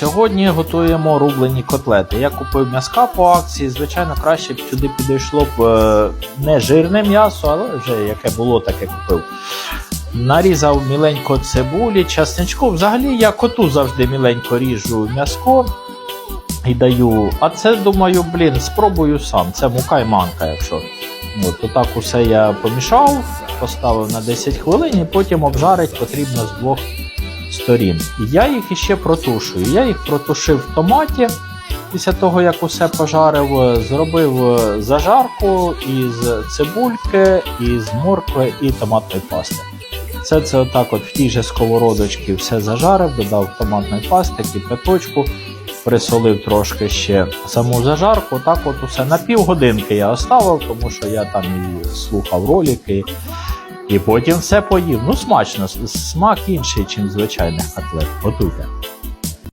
Сьогодні готуємо рублені котлети. Я купив м'яска по акції. Звичайно, краще б сюди підійшло б е, не жирне м'ясо, але вже яке було, таке купив. Нарізав міленько цибулі, часничку. Взагалі я коту завжди міленько ріжу м'яско і даю. А це думаю, блін, спробую сам. Це мука і манка, якщо. От, отак усе я помішав, поставив на 10 хвилин і потім обжарить потрібно з двох сторін. І я їх іще протушую. Я їх протушив в томаті. Після того, як усе пожарив, е, зробив е, зажарку із цибульки, із моркви і томатної пасти. Все це отак от в тій же сковородочці все зажарив, додав томатної пасти, кипяточку, присолив трошки ще саму зажарку. Так от усе на півгодинки я оставив, тому що я там і слухав ролики. І потім все поїв. Ну, смачно, смак інший, ніж звичайних котлет. Готуйте.